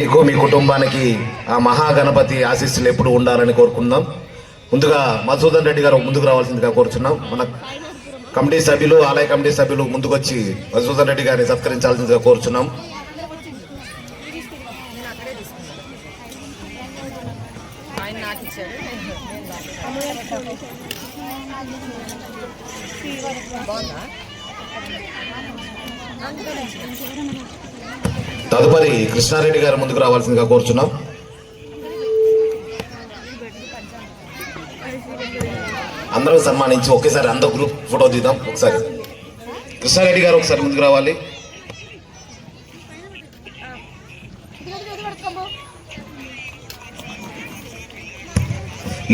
మీకు మీ కుటుంబానికి ఆ మహాగణపతి ఆశీస్సులు ఎప్పుడు ఉండాలని కోరుకుందాం. ముందుగా మధుసూదన్ రెడ్డి గారు ముందుకు రావాల్సిందిగా కోరుచున్నాం. మన కమిటీ సభ్యులు ఆలయ కమిటీ సభ్యులు ముందుకొచ్చి మధుసూదన్ రెడ్డి గారిని సత్కరించాల్సిందిగా కోరుచున్నాం. బాగుందా? తదుపరి కృష్ణారెడ్డి గారు ముందుకు రావాల్సిందిగా కోరుచున్నాం. అందరూ సన్మానించి ఒకేసారి అందరూ గ్రూప్ ఫోటో తీద్దాం ఒకసారి. కృష్ణారెడ్డి గారు ఒకసారి ముందుకు రావాలి.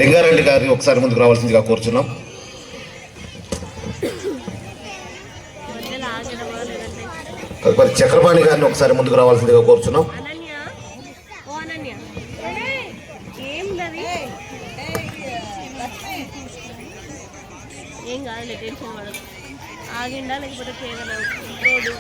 లింగారెడ్డి గారి ఒకసారి ముందుకు రావాల్సిందిగా కోరుచున్నాం. తదుపరి చక్రపాణి గారిని ఒకసారి ముందుకు రావాల్సిందిగా కోరుచున్నాం. ఏం టెన్షన్ పడదు ఆగిండా లేకపోతే కేవలం రోడ్డు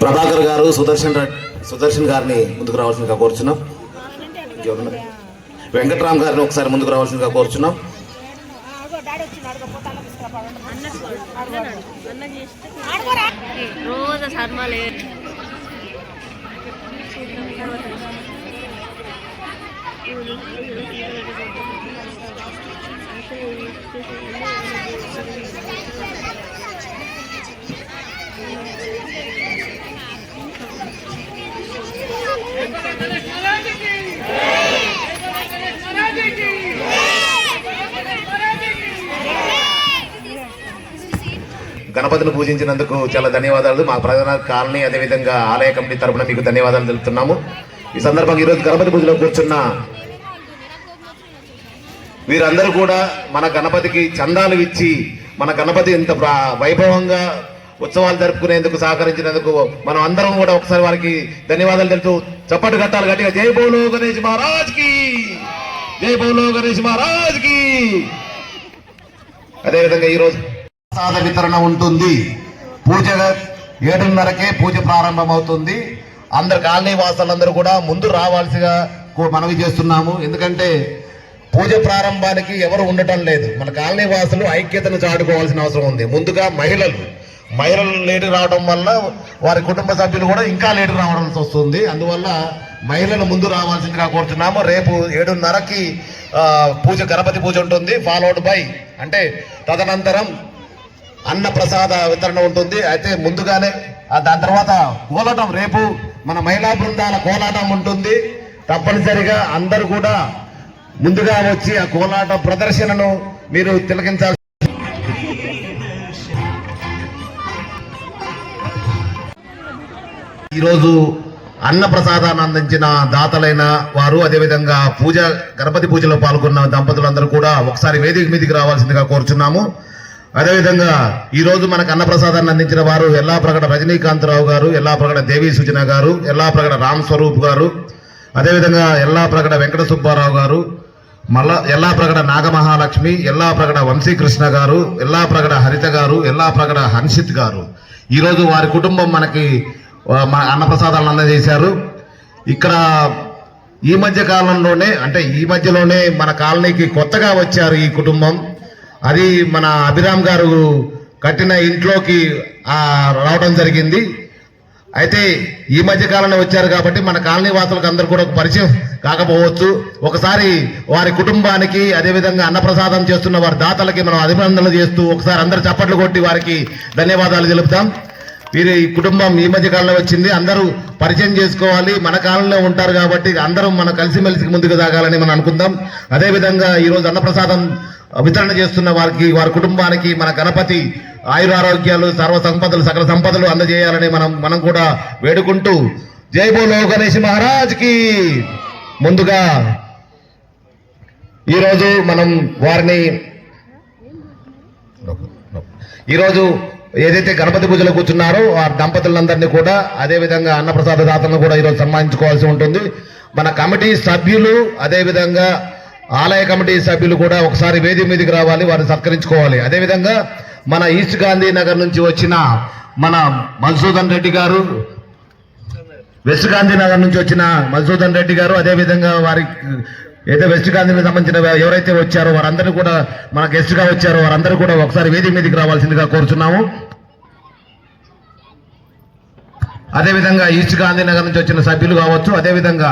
ప్రభాకర్ గారు సుదర్శన్ రెడ్డి సుదర్శన్ గారిని ముందుకు రావాల్సిందిగా కోరుచున్నాం? వెంకట్రామ్ గారిని ఒకసారి ముందుకు రావాల్సిందిగా కోరుచున్నాం. రోజు గణపతిని పూజించినందుకు చాలా ధన్యవాదాలు. మా ప్రధాన కాలనీ అదేవిధంగా ఆలయ కమిటీ తరపున మీకు ధన్యవాదాలు తెలుపుతున్నాము. ఈ సందర్భంగా ఈరోజు గణపతి పూజలో కూర్చున్న వీరందరూ కూడా మన గణపతికి చందాలు ఇచ్చి మన గణపతి ఇంత వైభవంగా ఉత్సవాలు జరుపుకునేందుకు సహకరించినందుకు మనం అందరం కూడా ఒకసారి వారికి ధన్యవాదాలు తెలుపుతూ చప్పట్లు కట్టాలి గట్టిగా. జై బోలో గణేష్ మహారాజ్కి జై బోలో గణేష్ మహారాజ్కి అదేవిధంగా ఈరోజు ప్రసాద వితరణ ఉంటుంది. పూజ ఏడున్నరకే పూజ ప్రారంభమవుతుంది. అందరు కాలనీ వాసులందరూ కూడా ముందు రావాల్సిగా మనవి చేస్తున్నాము. ఎందుకంటే పూజ ప్రారంభానికి ఎవరు ఉండటం లేదు. మన కాలనీ వాసులు ఐక్యతను చాటుకోవాల్సిన అవసరం ఉంది. ముందుగా మహిళలు. మహిళలు లేటు రావడం వల్ల వారి కుటుంబ సభ్యులు కూడా ఇంకా లేటు రావాల్సి వస్తుంది. అందువల్ల మహిళలు ముందు రావాల్సిందిగా కోరుతున్నాము రేపు ఏడున్నరకి పూజ గణపతి పూజ ఉంటుంది. ఫాలోడ్ బై అంటే తదనంతరం అన్న ప్రసాద వితరణ ఉంటుంది. అయితే ముందుగానే దాని తర్వాత కోలాటం రేపు మన మహిళా బృందాల కోలాటం ఉంటుంది. తప్పనిసరిగా అందరూ కూడా ముందుగా వచ్చి ఆ కోలాట ప్రదర్శనను మీరు తిలకించాల్సి ఈరోజు అన్న ప్రసాదాన్ని అందించిన దాతలైన వారు అదేవిధంగా పూజ గణపతి పూజలో పాల్గొన్న దంపతులందరూ కూడా ఒకసారి వేదిక మీదకి రావాల్సిందిగా కోరుచున్నాము. అదేవిధంగా ఈరోజు మనకు అన్నప్రసాదాన్ని అందించిన వారు ఎల్లాప్రగడ రజనీకాంతరావు గారు ఎల్లాప్రగడ దేవి సూచన గారు ఎల్లాప్రగడ రామ్ స్వరూప్ గారు అదేవిధంగా ఎల్లాప్రగడ వెంకట సుబ్బారావు గారు మళ్ళా ఎల్లాప్రగడ నాగమహాలక్ష్మి ఎల్లాప్రగడ వంశీకృష్ణ గారు ఎల్లాప్రగడ హరిత గారు ఎల్లాప్రగడ హన్షిత్ గారు. ఈరోజు వారి కుటుంబం మనకి మన అన్నప్రసాదాలను అందజేశారు. ఇక్కడ ఈ మధ్య కాలంలోనే అంటే ఈ మధ్యలోనే మన కాలనీకి కొత్తగా వచ్చారు ఈ కుటుంబం. అది మన అభిరామ్ గారు కట్టిన ఇంట్లోకి రావడం జరిగింది. అయితే ఈ మధ్య కాలంలో వచ్చారు కాబట్టి మన కాలనీ వాసులకు అందరు కూడా ఒక పరిచయం కాకపోవచ్చు. ఒకసారి వారి కుటుంబానికి అదేవిధంగా అన్నప్రసాదం చేస్తున్న వారి దాతలకి మనం అభినందనలు చేస్తూ ఒకసారి అందరు చప్పట్లు కొట్టి వారికి ధన్యవాదాలు తెలుపుతాం. వీరి ఈ కుటుంబం ఈ మధ్య కాలంలో వచ్చింది. అందరూ పరిచయం చేసుకోవాలి. మన కాలంలో ఉంటారు కాబట్టి అందరం మన కలిసిమెలిసి ముందుకు సాగాలని మనం అనుకుందాం. అదేవిధంగా ఈరోజు అన్నప్రసాదం వితరణ చేస్తున్న వారికి వారి కుటుంబానికి మన గణపతి ఆయురారోగ్యాలు సర్వ సంపదలు సకల సంపదలు అందజేయాలని మనం మనం కూడా వేడుకుంటూ జై బోలో గణేష్ మహారాజ్కి ముందుగా ఈరోజు మనం వారిని ఈరోజు ఏదైతే గణపతి పూజలో కూర్చున్నారో ఆ దంపతులందరినీ కూడా అదేవిధంగా అన్నప్రసాద దాతలను కూడా ఈరోజు సన్మానించుకోవాల్సి ఉంటుంది. మన కమిటీ సభ్యులు అదేవిధంగా ఆలయ కమిటీ సభ్యులు కూడా ఒకసారి వేదిక మీదకి రావాలి వారిని సత్కరించుకోవాలి. అదేవిధంగా మన ఈస్ట్ గాంధీ నగర్ నుంచి వచ్చిన మన మధుసూదన్ రెడ్డి గారు వెస్ట్ గాంధీ నగర్ నుంచి వచ్చిన మధుసూదన్ రెడ్డి గారు అదేవిధంగా వారి ఏదో వెస్ట్ గాంధీకి సంబంధించిన ఎవరైతే వచ్చారో వారందరూ కూడా మన గెస్ట్గా వచ్చారో వారందరూ కూడా ఒకసారి వేదిక మీదకి రావాల్సిందిగా కోరుచున్నాము. అదేవిధంగా ఈస్ట్ గాంధీనగర్ నుంచి వచ్చిన సభ్యులు కావచ్చు అదేవిధంగా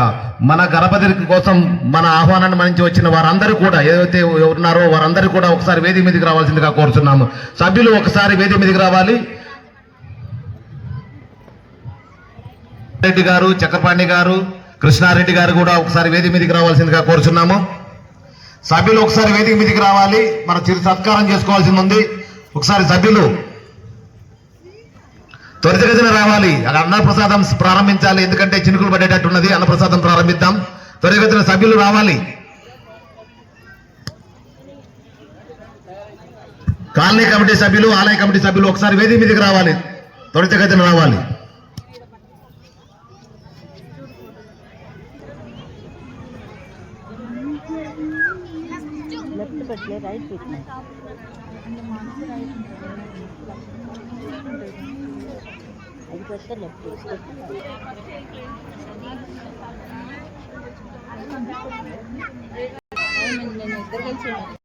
మన గణపతి కోసం మన ఆహ్వానాన్ని మనించి వచ్చిన వారందరూ కూడా ఏదైతే ఉన్నారో వారందరూ కూడా ఒకసారి వేదిక మీదకి రావాల్సిందిగా కోరుచున్నాము. సభ్యులు ఒకసారి వేదిక మీదకి రావాలి. రెడ్డి గారు చక్రపాణి గారు కృష్ణారెడ్డి గారు కూడా ఒకసారి వేదిక మీదకి రావాల్సిందిగా కోరుచున్నాము. సభ్యులు ఒకసారి వేదిక మీదకి రావాలి. మన చిరు సత్కారం చేసుకోవాల్సింది ఉంది. ఒకసారి సభ్యులు త్వరితగతిన రావాలి. అక్కడ అన్నప్రసాదం ప్రారంభించాలి. ఎందుకంటే చినుకులు పడేటట్టున్నది అన్నప్రసాదం ప్రారంభిద్దాం. త్వరితగతిన సభ్యులు రావాలి. కాలనీ కమిటీ సభ్యులు ఆలయ కమిటీ సభ్యులు ఒకసారి వేది మీదకి రావాలి. త్వరితగతిన రావాలి. లెఫ్ట్ రైట్ అది పెడితే లెఫ్ట్ నేను ఇద్దరు కలిసి